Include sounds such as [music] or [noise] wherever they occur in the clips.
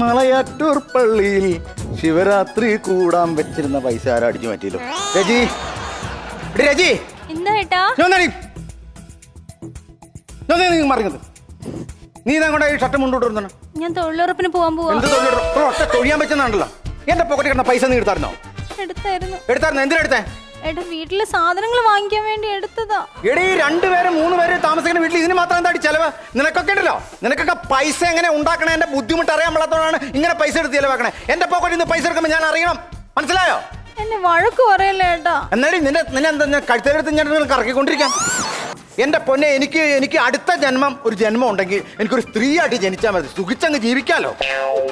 മലയാറ്റൂർ പള്ളിയിൽ ശിവരാത്രി കൂടാൻ വെച്ചിരുന്ന പൈസ ആരാ അടിച്ചു മാറ്റിയല്ലോ? രജി. രജി. എന്താ ഏട്ടാ? ഞാൻ മറിഞ്ഞത് നീ ഇതാ കൊണ്ടാ ഈ ഷർട്ട് മുണ്ടോട്ട് വരുന്ന. ഞാൻ തൊഴിലുറപ്പിന് പോകാൻ പോവാ. എന്ത് തൊഴിയാൻ പറ്റുന്നുണ്ടല്ലോ എന്റെ പോക്കറ്റിൽ കിടന്ന പൈസ നീ എടുത്തായിരുന്നോ? എടുത്തായിരുന്നു. എടുത്തായിരുന്നു? എന്തിനാ എടുത്തേ? ഏട്ടാ വീട്ടിലെ സാധനങ്ങൾ വാങ്ങിക്കാൻ വേണ്ടി എടുത്തതാ. എടീ രണ്ടുപേരെ മൂന്ന് പേര് താമസിക്കുന്ന വീട്ടിൽ ഇതിന് മാത്രം എന്താ ചെലവ്? നിനക്കൊക്കെ ഉണ്ടല്ലോ. നിനക്കൊക്കെ പൈസ എങ്ങനെ ഉണ്ടാക്കണേ? എന്റെ ബുദ്ധിമുട്ട് അറിയാൻ പാടാത്തതുകൊണ്ടാണ് ഇങ്ങനെ പൈസ എടുത്ത് ചെലവാക്കണേ. എന്റെ പോക്കറ്റിൽ നിന്ന് പൈസ എടുക്കുമ്പോൾ ഞാൻ അറിയണം. മനസ്സിലായോ? എന്നെ വഴക്ക് പറയല്ലേ ഏട്ടാ. എന്നാടി നിന്നെ നിന്നെ എന്താ ഞാൻ കഴുത്തേലെടുത്ത് ഞാൻ കറക്കിക്കൊണ്ടിരിക്കാം? എന്റെ പൊന്നെ എനിക്ക് എനിക്ക് അടുത്ത ജന്മം ഒരു ജന്മം ഉണ്ടെങ്കിൽ എനിക്കൊരു സ്ത്രീയായിട്ട് ജനിച്ചാൽ മതി. സുഖിച്ചങ്ങ് ജീവിക്കാലോ.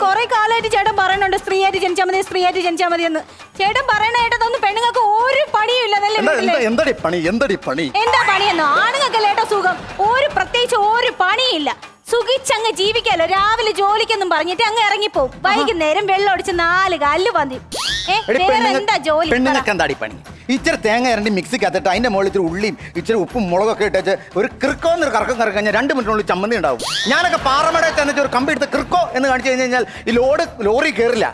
കുറെ കാലമായിട്ട് ചേട്ടൻ പറയുന്നുണ്ട് സ്ത്രീയായിട്ട് ജനിച്ചാൽ മതി സ്ത്രീയായിട്ട് ജനിച്ചാൽ മതി എന്ന്. ചേട്ടൻ പറയണ ഏട്ടതൊന്നും പെണ്ണുങ്ങൾക്ക് ഒരു പണിയും ഇല്ല എന്തടി പണി എന്തടി പണി? എന്താ പണിയെന്നോ ആണുങ്ങൾക്കല്ലേ ഏട്ടാ സുഖം. ഒരു പ്രത്യേകിച്ച് ഒരു പണിയില്ല സുഖിച്ചങ്ങ് ജീവിക്കാലോ. രാവിലെ ജോലിക്കൊന്നും പറഞ്ഞിട്ട് അങ്ങ് ഇറങ്ങിപ്പോവും. വൈകുന്നേരം വെള്ളം അടിച്ച് നാല് കല്ല് പന്തി. എന്താ ജോലി? പെണ്ണുങ്ങൾക്ക് എന്താടി പണി? ഇച്ചിരി തേങ്ങ ഇരണ്ടി മിക്സിക്ക് അകത്തിട്ട് അതിന്റെ മുകളിൽ ഇച്ചിരി ഉള്ളിയും ഇച്ചിരി ഉപ്പും മുളകൊക്കെ ഇട്ടേച്ച് ഒരു ക്രിക്കോ എന്നൊരു കറക്കം കറക്കി കഴിഞ്ഞാൽ രണ്ട് മിനിറ്റിനുള്ളിൽ ചമ്മന്തി ഉണ്ടാവും. ഞാനൊക്കെ പാറമടയിൽ ചെന്നിട്ട് ഒരു കമ്പി എടുത്ത് ക്രിക്കോ എന്ന് കാണിച്ചു കഴിഞ്ഞ് കഴിഞ്ഞാൽ ഈ ലോഡ് ലോറി കയറില്ല.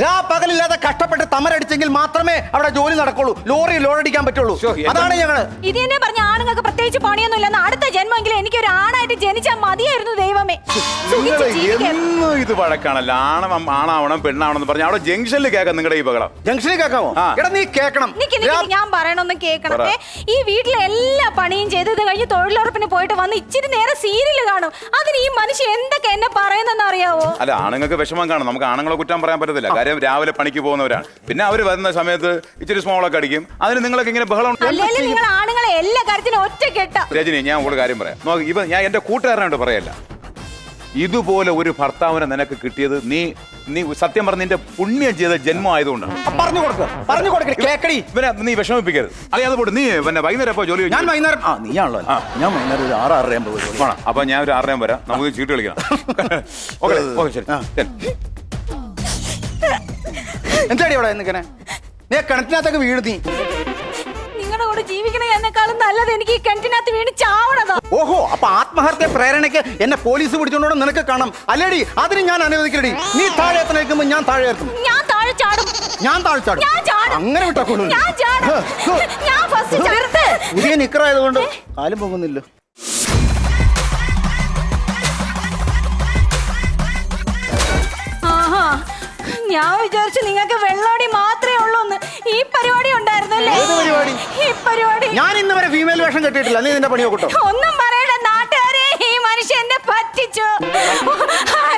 രാ പകലില്ലാതെ കഷ്ടപ്പെട്ട് തമരടിച്ചെങ്കിൽ മാത്രമേ അവിടെ ജോലി നടക്കുള്ളൂ. ലോറി ലോഡടിക്കാൻ പറ്റുള്ളൂ. അതാണ് ഞങ്ങൾ. ഇത് തന്നെ പറഞ്ഞ ആണുങ്ങൾക്ക് പ്രത്യേകിച്ച് പണിയൊന്നും ഇല്ലെന്ന് അടുത്ത ജന്മമെങ്കിലും എനിക്ക് ഒരു ആണായിട്ട് ജനിച്ചാൽ മതിയായിരുന്നു ദൈവമേ. എന്നും ഇത് വഴക്കാണല്ലോ. ആണവം ആണാവണം പെണ്ണാവണം പറഞ്ഞ അവിടെ ജംഗ്ഷനിൽ കേൾക്കാം നിങ്ങളുടെ ഈ ബഹളം. ജംഗ്ഷനിൽ കേൾക്കാമോ? എടാ നീ കേൾക്കണം. ഞാൻ പറയണമെന്ന് കേൾക്കണം ഈ വീട്ടിലെ എല്ലാ പണിയും ചെയ്ത് ഇത് കഴിഞ്ഞ് തൊഴിലുറപ്പിന് പോയിട്ട് വന്ന് ഇച്ചിരി നേരം സീരിയൽ കാണും. അതിന് ഈ മനുഷ്യൻ എന്തൊക്കെ എന്നെ പറയുന്നെന്ന് അറിയാവോ? അല്ല ആണുങ്ങൾക്ക് വിഷമം കാണും. നമുക്ക് ആണുങ്ങളെ കുറ്റം പറയാൻ പറ്റത്തില്ല. കാര്യം രാവിലെ പണിക്ക് പോകുന്നവരാണ്. പിന്നെ അവർ വരുന്ന സമയത്ത് ഇച്ചിരി സ്മോളൊക്കെ അടിക്കും. അതിന് നിങ്ങളൊക്കെ ഇങ്ങനെ ബഹളം അല്ലെങ്കിൽ നിങ്ങൾ ആണുങ്ങളെ എല്ലാ കാര്യത്തിനും ഒറ്റ കെട്ട. രജനി ഞാൻ ഒരു കാര്യം പറയാം. നോക്ക് ഇവ ഞാൻ എന്റെ കൂട്ടുകാരനോട് പറയല്ല. ഇതുപോലെ ഒരു ഭർത്താവിനെ നിനക്ക് കിട്ടിയത് നീ നീ സത്യം പറഞ്ഞ നിന്റെ പുണ്യം ചെയ്ത ജന്മം ആയതുകൊണ്ടാണ്. പറഞ്ഞു കൊടുക്ക. പറഞ്ഞു കൊടുക്കടി കേക്കടി. ഇവനെ നീ വിഷമിപ്പിക്കരുത്. അല്ലെ അത് പോട്ട്. നീ പിന്നെ വൈകുന്നേരം അപ്പൊ ജോലി ഞാൻ വൈകുന്നേരം ആ നീയാണല്ലോ ആണല്ലോ. ഞാൻ വൈകുന്നേരം ഒരു ആറ് ആറര ആകുമ്പോൾ അപ്പൊ ഞാൻ ഒരു ആറരയും വരാം. നമുക്ക് ചീട്ട് കളിക്കണം. ഓക്കെ ഓക്കെ ശരി. ആ. ശരി. എന്താടി അവിടെ നിൽക്കണേ? നീ കിണറ്റിനകത്തൊക്കെ വീട് നീ. നിങ്ങളുടെ കൂടെ ജീവിക്കണ എന്നെക്കാളും നല്ലത് എനിക്ക് ഈ കിണറ്റിനകത്ത് വീണ് ചാവണതാ. ഓഹോ അപ്പൊ ആത്മഹത്യ പ്രേരണയ്ക്ക് എന്നെ പോലീസ് പിടിച്ചോണ്ടോ നിനക്ക് കാണാം അല്ലേടി അതിന് ഞാൻ അനുവദിക്കടി നീ താഴെ എത്തണ നിൽക്കുമ്പോ ഞാൻ താഴെ എത്തും ഞാൻ താഴെ ചാടും. ഞാൻ താഴെ ചാടും. ഞാൻ ചാടും. അങ്ങനെ വിട്ടാക്കൊള്ളൂ ഞാൻ ചാടും. ഞാൻ ഫസ്റ്റ് ചാടത്ത് പുതിയ നിക്കറായതുകൊണ്ട് കാലും പോകുന്നില്ല ഞാൻ വിചാരിച്ചു നിങ്ങൾക്ക് വെള്ളോടി മാത്രമേ ഉള്ളൂ എന്ന് ഈ പരിപാടി ഉണ്ടായിരുന്നല്ലേ ഏത് പരിപാടി? ഈ പരിപാടി. ഞാൻ ഇന്ന് വരെ ഫീമെയിൽ വേഷം കെട്ടിയിട്ടില്ല. നീ നിന്റെ പണി കൂട്ടോ ഒന്നും പറയണ്ട നാട്ടുകാരെ ഈ മനുഷ്യൻ എന്നെ പറ്റിച്ചു.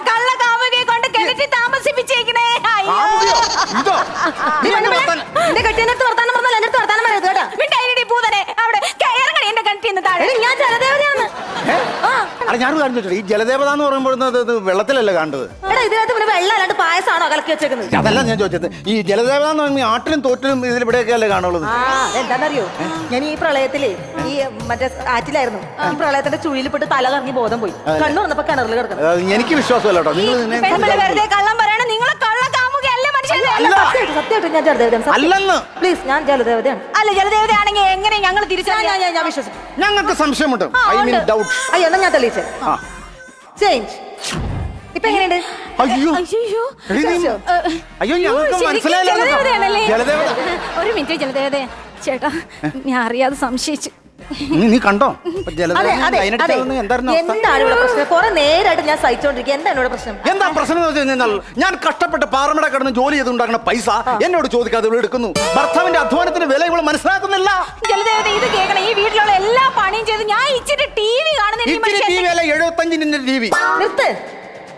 കള്ള കാമുകയെ കൊണ്ട് കിണറ്റി താമസിപ്പിച്ചേക്കണേ. അയ്യോ. കാമുകയോ? ഇതോ? നീ പെണ്ണ് എന്നെ പെണ്ണ്, വർത്താനം- നിന്റെ കെട്ടിയെടുത്ത് വർത്താനം പറഞ്ഞാൽ എന്റെ അടുത്ത് വർത്താനം പറയരുത് കേട്ടോ. മിണ്ടായിരടി പൂതനെ അവിടെ താഴെ. ഞാൻ ജലദേവതയാണ് ഏ? അല്ല ഞാനൊരു കാര്യം ചോദിച്ചോ ഈ ജലദേവത എന്ന് പറയുമ്പോൾ ഇത് ഇത് വെള്ളത്തിലല്ല വെള്ളം അല്ലാണ്ട് പായസമാണോ കലക്കി വെച്ചേക്കുന്നത്? അതല്ല ഞാൻ ചോദിച്ചത്. ഈ ജലദേവത എന്ന് പറയുമ്പോൾ ഈ ആട്ടിലും തോറ്റിലും ഇതിൽ ഇവിടെയൊക്കെയല്ലേ കാണുള്ളൂ? ആ എന്താണെന്നറിയോ ഞാൻ ഈ പ്രളയത്തിൽ ഈ മറ്റേ ആറ്റിലായിരുന്നു. ഈ പ്രളയത്തിന്റെ ചുഴിയിൽപ്പെട്ട് തല കറങ്ങി ബോധം പോയി. കണ്ണു വന്നപ്പോ കിണറിൽ കിടക്കണം. അത് എനിക്ക് വിശ്വാസമല്ല കേട്ടോ. നിങ്ങൾ പെൺപിള്ളെ വെറുതെ കള്ളം പറയണ നിങ്ങളെ കള്ള കാമുകയല്ല മനുഷ്യനെ? അല്ല. സത്യമായിട്ട് സത്യമായിട്ട് ഞാൻ ജലദേവതയാണ്. അല്ലെന്ന്. പ്ലീസ് ഞാൻ ജലദേവതയാണ്. അല്ല ജലദേവതയാണെങ്കിൽ എങ്ങനെ ഞങ്ങൾ ഞാൻ ഞാൻ ഞാൻ- ഞാൻ വിശ്വസിക്കും. ഞങ്ങൾക്ക് സംശയമുണ്ട്. ആ, ഐ മീൻ ഉണ്ട്. ഡൗട്ട് അയ്യോ എന്നാ ഞാൻ തെളിയിച്ചേ. ആ. ചേഞ്ച് ഇപ്പൊ എങ്ങനെയുണ്ട്? അയ്യോ. അയ്യോ. എടി നീ- അയ്യോ ഞങ്ങൾക്ക് ശരിക്കും മനസ്സിലായില്ല ജലദേവതയാണല്ലേ? ജലദേവത ഒരു മിനിറ്റ് ജലദേവത. ചേട്ടാ ഞാൻ അറിയാതെ സംശയിച്ചു. നീ നീ കണ്ടോ? അപ്പൊ ജലദേവത അതെ അതെ. ലൈനടിച്ചതൊന്നും എന്തായിരുന്നു അവസ്ഥ? എന്താണ് ഇവിടെ പ്രശ്നം? കുറെ നേരമായിട്ട് ഞാൻ സഹിച്ചോണ്ടിരിക്കുക എന്താണ് ഇവിടെ പ്രശ്നം? എന്താ പ്രശ്നം എന്ന് വെച്ച് കഴിഞ്ഞാൽ ഞാൻ കഷ്ടപ്പെട്ട് പാറമട കടന്ന് ജോലി ചെയ്ത് ഉണ്ടാക്കുന്ന പൈസ എന്നോട് ചോദിക്കാതെ ഇവിടെ എടുക്കുന്നു. ഭർത്താവിന്റെ അധ്വാനത്തിന് വില ഇവൾ മനസ്സിലാക്കുന്നില്ല. ജലദേവത ഇത് കേൾക്കണം. ഈ വീട്ടിലുള്ള എല്ലാ പണിയും ചെയ്ത് ഞാൻ ഇച്ചിരി ടി വി കാണുന്ന ഈ ഇച്ചിരി മനുഷ്യൻ വി അല്ല എഴുപത്തഞ്ചിന്റെ ടി വി. നിർത്ത്.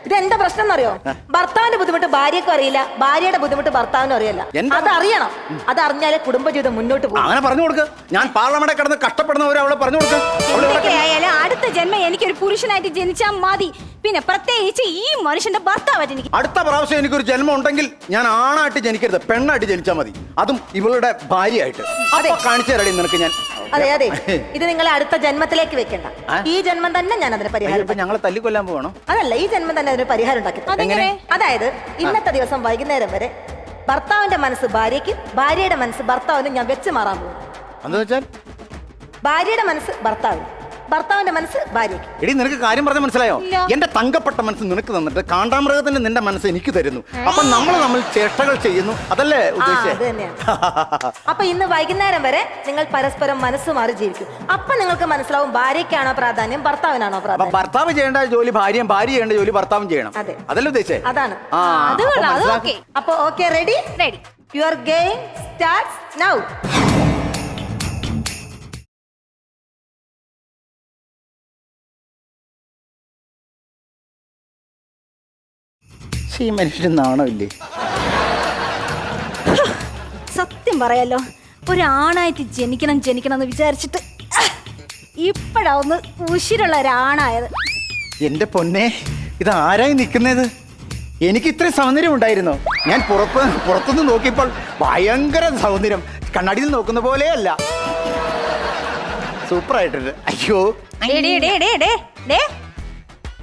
ഇത് എന്താ പ്രശ്നം എന്നറിയോ ഭർത്താവിന്റെ ബുദ്ധിമുട്ട് ഭാര്യക്കും അറിയില്ല. ഭാര്യയുടെ ബുദ്ധിമുട്ട് ഭർത്താവിനും അറിയില്ല. എന്താ? അതറിയണം. അതറിഞ്ഞാലേ കുടുംബജീവിതം മുന്നോട്ട് പോകും. അങ്ങനെ പറഞ്ഞു കൊടുക്ക. ഞാൻ പാർലമെന്റ് കിടന്ന് കഷ്ടപ്പെടുന്നവരെ അവളെ പറഞ്ഞു കൊടുക്ക്. അവൾ ഇവിടെ അടുത്ത ജന്മം എനിക്കൊരു പുരുഷനായിട്ട് ജനിച്ചാൽ മതി. പിന്നെ പ്രത്യേകിച്ച് ഈ മനുഷ്യന്റെ ഭർത്താവായിട്ട് എനിക്ക് അടുത്ത പ്രാവശ്യം എനിക്കൊരു ജന്മം ഉണ്ടെങ്കിൽ ഞാൻ ആണായിട്ട് ജനിക്കരുത് പെണ്ണായിട്ട് ജനിച്ചാൽ മതി. അതും ഇവളുടെ ഭാര്യയായിട്ട്. അതെ. കാണിച്ചു തരടി നിനക്ക് ഞാൻ. അതെ അതെ. ഇത് നിങ്ങളെ അടുത്ത ജന്മത്തിലേക്ക് വെക്കണ്ട. ഈ ജന്മം തന്നെ ഞാൻ അതിന് പരിഹാരം ഞങ്ങളെ തല്ലിക്കൊല്ലാൻ പോകണം അതല്ല ഈ ജന്മം തന്നെ അതിന് പരിഹാരം ഉണ്ടാക്കി അതെങ്ങനെ? അതായത് ഇന്നത്തെ ദിവസം വൈകുന്നേരം വരെ ഭർത്താവിന്റെ മനസ്സ് ഭാര്യയ്ക്ക് ഭാര്യയുടെ മനസ്സ് ഭർത്താവിന് ഞാൻ വെച്ച് മാറാൻ പോകും എന്താ വെച്ചാൽ ഭാര്യയുടെ മനസ്സ് ഭർത്താവിന്. ഭർത്താവിന്റെ മനസ്സ് ഭാര്യയ്ക്ക്. എടി നിനക്ക് കാര്യം പറഞ്ഞ മനസ്സിലായോ? എന്റെ തങ്കപ്പെട്ട മനസ്സ് നിനക്ക് തന്നിട്ട് കാണ്ടാമൃഗത്തിന്റെ നിന്റെ മനസ്സ് എനിക്ക് തരുന്നു. അപ്പൊ നമ്മൾ നമ്മൾ ചേഷ്ടകൾ ചെയ്യുന്നു. അതല്ലേ ഉദ്ദേശിച്ചത് തന്നെയാണ് അപ്പൊ ഇന്ന് വൈകുന്നേരം വരെ നിങ്ങൾ പരസ്പരം മനസ്സ് മാറി ജീവിക്കും. അപ്പൊ നിങ്ങൾക്ക് മനസ്സിലാവും ഭാര്യയ്ക്കാണോ പ്രാധാന്യം ഭർത്താവിനാണോ പ്രാധാന്യം. ഭർത്താവ് ചെയ്യേണ്ട ജോലി ഭാര്യയും ഭാര്യ ചെയ്യേണ്ട ജോലി ഭർത്താവും ചെയ്യണം. അതല്ലേ ഉദ്ദേശിച്ചേ? അതാണ്. അപ്പൊ okay. Ready ready your game start now ഈ മനുഷ്യൻ നാണമില്ലേ? സത്യം പറയാലോ ഒരാണായിട്ട് ജനിക്കണം ജനിക്കണം എന്ന് വിചാരിച്ചിട്ട് ഇപ്പഴാ ഒന്ന് ഉശിരുള്ള ഒരാണായത്. എന്റെ പൊന്നെ ഇത് ആരായി നിൽക്കുന്നത്? എനിക്ക് ഇത്രയും സൗന്ദര്യം ഉണ്ടായിരുന്നു? ഞാൻ പുറത്ത് പുറത്തുനിന്ന് നോക്കിയപ്പോൾ ഭയങ്കര സൗന്ദര്യം. കണ്ണാടിയിൽ നോക്കുന്ന പോലെയല്ല സൂപ്പർ ആയിട്ടുണ്ട് അയ്യോ.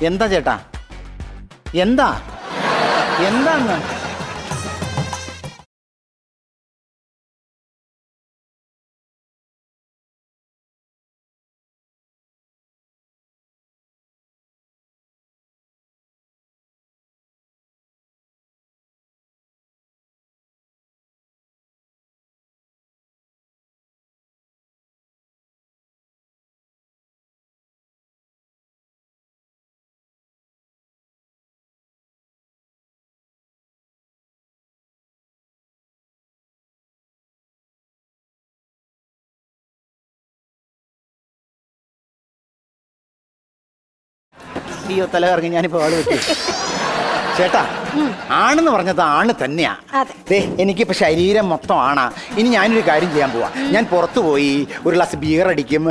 എന്താ ചേട്ടാ? എന്താ? എന്താന്ന് അയ്യോ തല കറങ്ങി ഞാനിപ്പോ ആൾ വെച്ചു ചേട്ടാ ആണെന്ന് പറഞ്ഞത് ആണ് തന്നെയാ. ദേ എനിക്കിപ്പോ ശരീരം മൊത്തം ആണാ. ഇനി ഞാനൊരു കാര്യം ചെയ്യാൻ പോവാ. ഞാൻ പുറത്തു പോയി ഒരു ഗ്ലാസ് ബിയർ അടിക്കും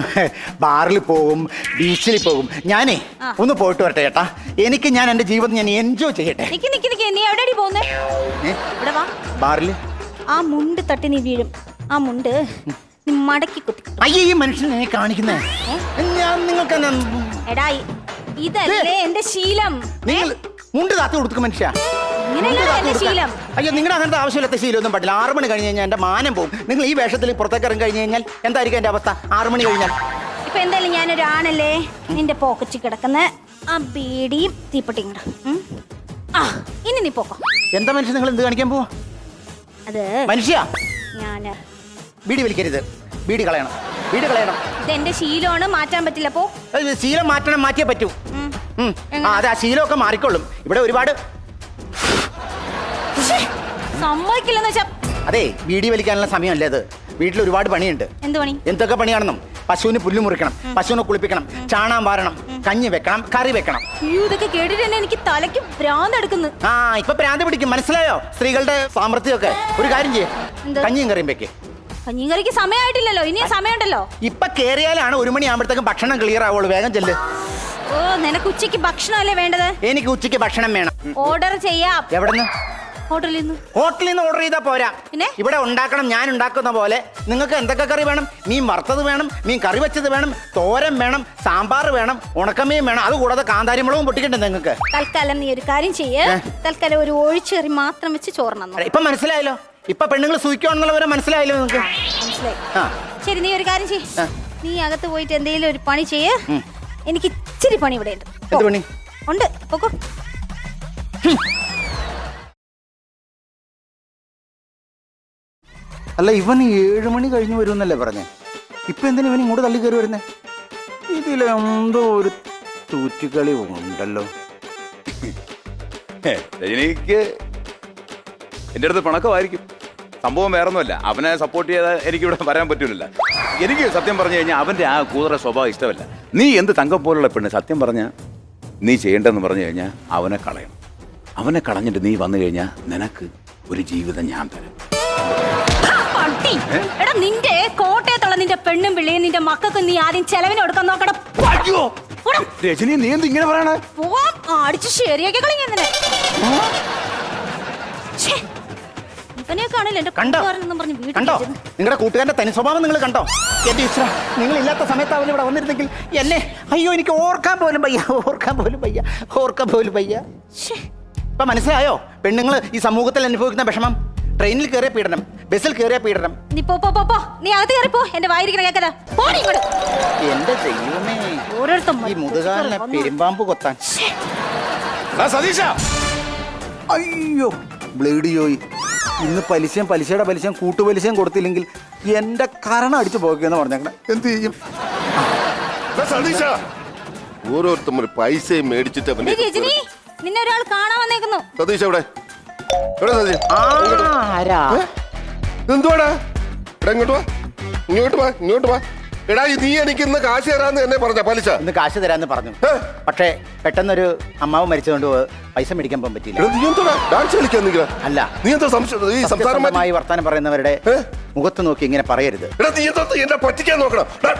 ബാറിൽ പോകും ബീച്ചിൽ പോകും. ഞാനേ ഒന്ന് പോയിട്ട് വരട്ടെ ചേട്ടാ. എനിക്ക് ഞാൻ എന്റെ ജീവിതം ഞാൻ എൻജോയ് ചെയ്യട്ടെ. ബാറിൽ? ആ മുണ്ട് തട്ടി നീ വീഴും. ആ മുണ്ട് മടക്കി കുത്തി അയ്യേ ഈ മനുഷ്യൻ എന്നെ കാണിക്കുന്നേ. ഞാൻ നിങ്ങൾക്ക് എടാ ഇതല്ലേ എന്റെ ശീലം. നിങ്ങൾ മുണ്ട് താത്തി കൊടുക്കും മനുഷ്യ. എന്റെ അയ്യോ നിങ്ങളുടെ അങ്ങനത്തെ ആവശ്യമില്ലാത്ത ശീലമൊന്നും പറ്റില്ല ആറ് മണി കഴിഞ്ഞ് കഴിഞ്ഞാൽ എന്റെ മാനം പോകും നിങ്ങൾ ഈ വേഷത്തിൽ പുറത്തേക്ക് ഇറങ്ങി കഴിഞ്ഞ് കഴിഞ്ഞാൽ എന്തായിരിക്കും എന്റെ അവസ്ഥ? ആറു മണി കഴിഞ്ഞാൽ. ഇപ്പൊ എന്തായാലും ഞാനൊരു ആണല്ലേ നിന്റെ പോക്കറ്റിൽ കിടക്കുന്ന ആ ബീഡിയും തീപ്പെട്ടിയും കൂടെ ആ ഇനി നീ പോക്കോ. എന്താ മനുഷ്യ നിങ്ങൾ എന്ത് കാണിക്കാൻ പോവാ? അത് മനുഷ്യ! ഞാൻ ബീഡി വലിക്കരുത്. ബീഡി കളയണം. ബീഡി കളയണം ഇതെന്റെ ശീലമാണ് മാറ്റാൻ പറ്റില്ല പോ. അത് ശീലം മാറ്റണം മാറ്റിയേ പറ്റൂ. ഉം. ഉം. ആ അതെ ആ ശീലമൊക്കെ മാറിക്കൊള്ളും. ഇവിടെ ഒരുപാട് ശ്ശേ, സമ്മതിക്കില്ലെന്ന് വെച്ചാ അതെ വീടി വലിക്കാനുള്ള സമയമല്ലേ അത്? വീട്ടിൽ ഒരുപാട് പണിയുണ്ട്. എന്ത് പണി? എന്തൊക്കെ പണിയാണെന്നും. പശുവിന് പുല്ല് മുറിക്കണം പശുവിനെ കുളിപ്പിക്കണം ചാണാൻ വാരണം കഞ്ഞി വെക്കണം കറി വെക്കണം. അയ്യോ ഇതൊക്കെ കേട്ടിട്ട് തന്നെ എനിക്ക് തലയ്ക്ക് ഭ്രാന്തെടുക്കുന്നു ആ ഇപ്പൊ പ്രാന്ത് പിടിക്കും മനസ്സിലായോ? സ്ത്രീകളുടെ സാമർത്ഥ്യമൊക്കെ ഒരു കാര്യം ചെയ്യേ. എന്ത്? കഞ്ഞിയും കറിയും വെക്കേ. കഞ്ഞിക്കറിക്ക് സമയമായിട്ടില്ലല്ലോ ഇനിയും സമയമുണ്ടല്ലോ. ഇപ്പൊ കേറിയാലാണ് ഒരു മണിയാകുമ്പോഴത്തേക്കും ഭക്ഷണം ക്ലിയർ ആവുള്ളൂ. വേഗം ചെല്ല്. ഓ നിനക്ക് ഉച്ചയ്ക്ക് ഭക്ഷണമല്ലേ വേണ്ടത്? എനിക്ക് ഉച്ചയ്ക്ക് ഭക്ഷണം വേണം. ഓർഡർ ചെയ്യാം. എവിടെന്ന്? ഹോട്ടലിൽ നിന്ന് ഹോട്ടലിൽ നിന്ന് ഓർഡർ ചെയ്താൽ പോരാ. പിന്നെ? ഇവിടെ ഉണ്ടാക്കണം ഞാൻ ഉണ്ടാക്കുന്ന പോലെ. നിങ്ങൾക്ക് എന്തൊക്കെ കറി വേണം? മീൻ വറുത്തത് വേണം മീൻ കറി വെച്ചത് വേണം തോരൻ വേണം സാമ്പാർ വേണം ഉണക്കമീൻ വേണം. അത് കൂടാതെ കാന്താരി മുളകും പൊട്ടിക്കണ്ടേ നിങ്ങൾക്ക്? തൽക്കാലം നീ ഒരു കാര്യം ചെയ്യേ. തൽക്കാലം ഒരു ഒഴിച്ചേറി മാത്രം വെച്ച് ചോറണം ഇപ്പൊ മനസ്സിലായല്ലോ. ഇപ്പൊ പെണ്ണുങ്ങൾ സൂഹിക്കുകയാണെന്നുള്ളവരെ മനസ്സിലായില്ലേ നിങ്ങൾക്ക്? മനസ്സിലായി. ആ. ശരി നീ ഒരു കാര്യം ചെയ്യ്. ആ. നീ അകത്ത് പോയിട്ട് എന്തെങ്കിലും ഒരു പണി ചെയ്യ്. എനിക്ക് ഇച്ചിരി പണി ഇവിടെ ഉണ്ട്. എന്ത് പണി? ഉണ്ട്. പൊക്കോ. അല്ല ഇവൻ ഏഴ് മണി കഴിഞ്ഞ് വരുമെന്നല്ലേ പറഞ്ഞേ? ഇപ്പൊ എന്തിനാ ഇവൻ ഇങ്ങോട്ട് തള്ളി കയറി വരുന്നേ? ഇതിലെന്തോ ഒരു തൂറ്റുകളി ഉണ്ടല്ലോ. ഹേ, രജനിക്ക് എന്റെ അടുത്ത് പിണക്കമായിരിക്കും. സംഭവം വേറൊന്നുമല്ല. അവനെ സപ്പോർട്ട് ചെയ്താൽ എനിക്കിവിടെ വരാൻ പറ്റൂലല്ല. എനിക്ക് സത്യം പറഞ്ഞു കഴിഞ്ഞാൽ അവന്റെ ആ കൂതറ സ്വഭാവം ഇഷ്ടമല്ല. നീ എന്ത് തങ്കം പോലുള്ള പെണ്ണ്? സത്യം പറഞ്ഞാൽ നീ ചെയ്യേണ്ടെന്ന് പറഞ്ഞു കഴിഞ്ഞാൽ അവനെ കളയണം. അവനെ കളഞ്ഞിട്ട് നീ വന്നു കഴിഞ്ഞാൽ നിനക്ക് ഒരു ജീവിതം ഞാൻ തരാം. എടാ നിന്റെ കോട്ടയത്തുള്ള നിന്റെ പെണ്ണും പിള്ളയും നിന്റെ മക്കൾക്ക് നീ ആദ്യം ചെലവിന് കൊടുക്കാൻ നോക്കണം രജനി നീ എന്ത് ഇങ്ങനെ പറയണേ? പോവാം. അടിച്ച് ശരിയാക്കി കളഞ്ഞ ഇവനെയൊക്കെ ആണല്ലോ എന്റെ കണ്ടോ? കൂട്ടുകാരനെന്നും പറഞ്ഞ് വീട്ടിൽ കണ്ടോ. നിങ്ങളുടെ കൂട്ടുകാരന്റെ തനി സ്വഭാവം നിങ്ങൾ കണ്ടോ? എന്റെ ഇച്ഛ നിങ്ങൾ ഇല്ലാത്ത സമയത്ത് അവൻ ഇവിടെ വന്നിരുന്നെങ്കിൽ. എന്നെ അയ്യോ എനിക്ക് ഓർക്കാൻ പോലും വയ്യ ഓർക്കാൻ പോലും വയ്യ ഓർക്കാൻ പോലും വയ്യ. ശ്ശേ. ഇപ്പൊ മനസ്സിലായോ? പെണ്ണുങ്ങൾ ഈ സമൂഹത്തിൽ അനുഭവിക്കുന്ന വിഷമം? ട്രെയിനിൽ കയറിയ പീഡനം ബസ്സിൽ കയറിയ പീഡനം. നീ പോ പോ പോ പോ. നീ അകത്ത് പോ. എന്റെ വായിരിക്കണ കേക്കതാ. പോടി ഇങ്ങോട്ട്. എന്റെ ദൈവമേ. ഓരോരുത്തർ ഈ മുതുകാലിനെ പെരുമ്പാമ്പ് കൊത്താൻ. സതീശ. അയ്യോ ബ്ലേഡ് ജോയി ഇന്ന് പലിശയും പലിശയുടെ പലിശയും കൂട്ടുപലിശയും കൊടുത്തില്ലെങ്കിൽ എന്റെ കരണം അടിച്ചു പോക്കെന്ന് പറഞ്ഞേക്കണേ. എന്ത് ചെയ്യും? സതീശ. ഓരോരുത്തർ പൈസയും മേടിച്ചിട്ട് ദേ അവന്റെ രജനി നിന്നെ ഒരാൾ കാണാൻ വന്നേക്കുന്നു. സതീശ എവിടെ? എവിടെ സതീശ? ആരാ? എന്തുവാടാ എടാ ഇങ്ങോട്ട് വാ. ഇങ്ങോട്ട് വാ ഇങ്ങോട്ട് വാ. എടാ നീ എനിക്ക് ഇന്ന് കാശ് തരാന്ന് എന്നെ പറഞ്ഞ പലിശ? ഇന്ന് കാശ് തരാന്ന് പറഞ്ഞു. ഏ? പക്ഷേ പെട്ടെന്നൊരു അമ്മാവ് മരിച്ചതുകൊണ്ട് പൈസ മേടിക്കാൻ പോകാൻ പറ്റിയില്ല. എടാ നീ ഡാൻസ് കളിക്കാൻ അല്ല. നീ എന്തോ സംശയം? ഈ സംസാരം മാറ്റി സത്യസന്ധമായി വർത്താനം പറയുന്നവരുടെ ഏ? മുഖത്ത് നോക്കി ഇങ്ങനെ പറയരുത്. എടാ നീ എന്തോ എന്നെ പറ്റിക്കാൻ നോക്കണം. എടാ,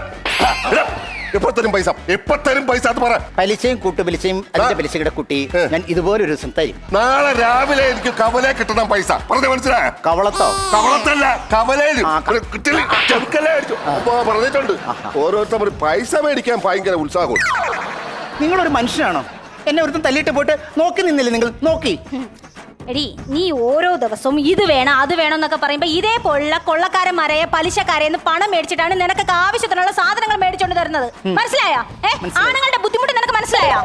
എടാ, എപ്പോ തരും പൈസ? എപ്പോ തരും പൈസ അത് പറ. പലിശയും കൂട്ടുപലിശയും അതിന്റെ. പലിശയുടെ കുട്ടി ഞാൻ ഇതുപോലെ ഒരു ദിവസം തരും. നാളെ രാവിലെ എനിക്ക് കവലെ കിട്ടണം പൈസ. പറഞ്ഞു മനസ്സിലായ? കവളത്തോ? കവളത്തല്ല കവലയിൽ പറഞ്ഞിട്ടുണ്ട്. ഓരോരുത്തർ പൈസ മേടിക്കാൻ ഭയങ്കര ഉത്സാഹം. നിങ്ങളൊരു മനുഷ്യനാണോ? എന്നെ ഒരുത്തും തല്ലിയിട്ട് പോയിട്ട് നോക്കി നിന്നില്ലേ നിങ്ങൾ? നോക്കി. എടി നീ ഓരോ ദിവസവും ഇത് വേണം അത് വേണം എന്നൊക്കെ പറയുമ്പോ ഇതേപോലുള്ള കൊള്ളക്കാരന്മാരായ പലിശക്കാരെന്ന് പണം മേടിച്ചിട്ടാണ് നിനക്കൊക്കെ ആവശ്യത്തിനുള്ള സാധനങ്ങൾ മേടിച്ചോണ്ട് തരുന്നത്. മനസ്സിലായോ? ആണുങ്ങളുടെ ബുദ്ധിമുട്ട് നിനക്ക് മനസ്സിലായോ.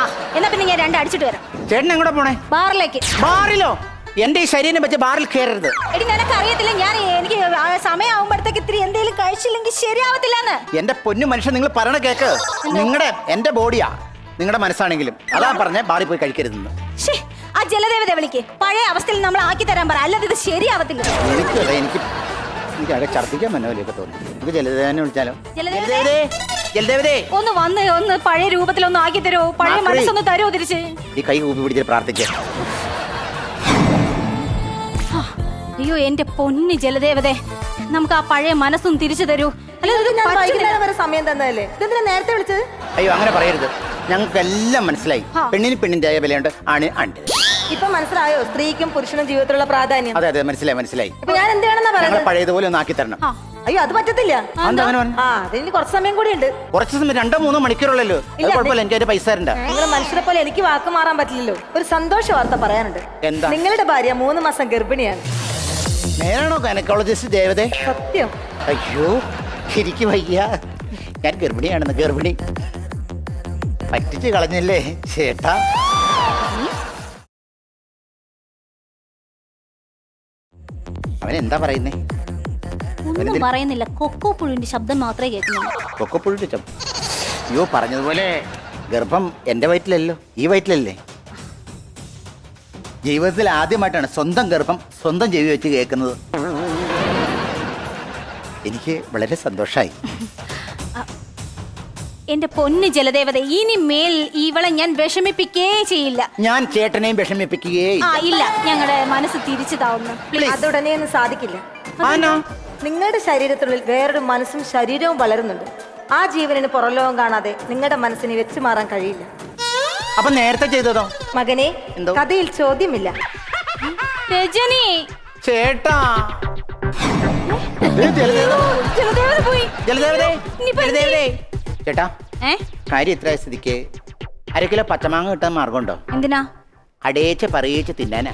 ആ എന്നാ പിന്നെ ഞാൻ രണ്ട് അടിച്ചിട്ട് വരാം. ചേട്ടൻ എങ്ങോട്ട് പോണേ? ബാറിലേക്ക്. ബാറിലോ? എന്റെ ഈ ശരീരം വെച്ച് ബാറിൽ കയറരുത്. എടി നിനക്ക് അറിയത്തില്ല ഞാൻ എനിക്ക് സമയമാകുമ്പോഴത്തേക്ക് ഇത്തിരി എന്തെങ്കിലും കഴിച്ചില്ലെങ്കിൽ ശരിയാവത്തില്ലെന്ന്. എന്റെ പൊന്നു മനുഷ്യൻ നിങ്ങൾ പറയണ കേക്ക്. നിങ്ങളുടെ എന്റെ ബോഡിയാ. നിങ്ങളുടെ മനസ്സാണെങ്കിലും. അതാ പറഞ്ഞേ ബാറിൽ പോയി കഴിക്കരുത് ശ്ശേ, ആ ജലദേവത വിളിക്ക്. പഴയ അവസ്ഥയിൽ നമ്മൾ ആക്കി തരാൻ പറ. അല്ലാതെ ഇത് ശരിയാവത്തില്ല. എനിക്ക് എനിക്ക് എനിക്ക് അവിടെ ഛർദ്ദിക്കാൻ മനോലിയൊക്കെ തോന്നി. നമുക്ക് ജലദേവനെ വിളിച്ചാലോ? ജലദേവതേ? ജലദേവതേ. ഒന്ന് വന്ന് ഒന്ന് പഴയ രൂപത്തിൽ ഒന്ന് ആക്കി തരോ. പഴയ. മനസ്സൊന്ന് തരോ തിരിച്ച്. ഈ കൈ കൂപ്പി പിടിച്ച് പ്രാർത്ഥിക്ക അയ്യോ എന്റെ പൊന്നി ജലദേവതേ. നമുക്ക് ആ പഴയ മനസ്സും തിരിച്ചു തരൂ. അല്ലാതെ ഇത് ഞാൻ പറ്റുന്നില്ല. വൈകുന്നേരം വരെ സമയം തന്നതല്ലേ? ഇതെന്തിനാ നേരത്തെ വിളിച്ചത്? അയ്യോ അങ്ങനെ പറയരുത്. ഞങ്ങൾക്ക് എല്ലാം മനസ്സിലായി. ആ. പെണ്ണിന് പെണ്ണിന്റെ വിലയുണ്ട് ആണ് ആണ് ഇപ്പൊ മനസ്സിലായോ? സ്ത്രീക്കും പുരുഷനും ജീവിതത്തിലുള്ള പ്രാധാന്യം. അതെ അതെ മനസ്സിലായി മനസ്സിലായി. ഇപ്പൊ ഞാൻ എന്ത് വേണമെന്നാ ഞങ്ങൾ പറയുന്നത് പഴയതുപോലെ ഒന്ന് ആക്കി തരണം. അയ്യോ അത് പറ്റത്തില്ല. എന്താ അങ്ങനെ പറഞ്ഞെ? ആ അതിന് കുറച്ച് സമയം കൂടി ഉണ്ട്. കുറച്ച് സമയം രണ്ടോ മൂന്നോ മണിക്കൂറുള്ളല്ലോ. അത് ഇല്ല, കുഴപ്പമില്ല എനിക്ക് അതിന്റെ പൈസ തരണ്ട. നിങ്ങൾ മനുഷ്യരെ പോലെ എനിക്ക് വാക്ക് മാറാൻ പറ്റില്ലല്ലോ. ഒരു സന്തോഷ വാർത്ത പറയാനുണ്ട്. എന്താ? നിങ്ങളുടെ ഭാര്യ മൂന്ന് മാസം ഗർഭിണിയാണ്. നേരാണോ ഗൈനക്കോളജിസ്റ്റ് ദേവതേ? സത്യം. അയ്യോ എനിക്ക് വയ്യ. ഞാൻ ഗർഭിണിയാണെന്ന് ഗർഭിണി. പറ്റിച്ച് കളഞ്ഞില്ലേ ചേട്ടാ? അവൻ എന്താ പറയുന്നേ? ഒന്നും പറയുന്നില്ല. കൊക്കോ പുഴുവിന്റെ ശബ്ദം മാത്രമേ കേൾക്കുന്നുള്ളൂ. കൊക്കപ്പുഴുട്ട് ശബ്ദം. അയ്യോ പറഞ്ഞതുപോലെ ഗർഭം എന്റെ വയറ്റിലല്ലോ ഈ വയറ്റിലല്ലേ? ജീവിതത്തിൽ ആദ്യമായിട്ടാണ് സ്വന്തം ഗർഭം സ്വന്തം ചെവി വെച്ച് കേൾക്കുന്നത്. എനിക്ക് വളരെ സന്തോഷമായി [laughs] എന്റെ പൊന്ന് ജലദേവത ഇനി മേൽ ഇവളെ ഞാൻ വിഷമിപ്പിക്കേ ചെയ്യില്ല. ഞാൻ ചേട്ടനെയും വിഷമിപ്പിക്കുകയേ ആ ഇല്ല. ഞങ്ങളുടെ മനസ്സ് തിരിച്ചു താവുന്നു അത് അതുടനെ ഒന്നും സാധിക്കില്ല. ആനോ. നിങ്ങളുടെ ശരീരത്തിനുള്ളിൽ വേറൊരു മനസ്സും ശരീരവും വളരുന്നുണ്ട്. ആ ജീവനിന് പുറലോകം കാണാതെ നിങ്ങളുടെ മനസ്സിനെ വെച്ചു മാറാൻ കഴിയില്ല. അപ്പൊ നേരത്തെ ചെയ്തതോ? മകനെ എന്തോ? കഥയിൽ ചോദ്യമില്ല. രജനി. ചേട്ടാ. ജലദേവത. പോയി. ജലദേവതേ. ജലദേവതേ. ചേട്ടാ ഏ? കാര്യം ഇത്ര സ്ഥിതിക്ക്? അര കിലോ പച്ചമാങ്ങ കിട്ടാൻ മാർഗമുണ്ടോ? എന്തിനാ? അടേച്ച് പറയേച്ച് തിന്നാനാ.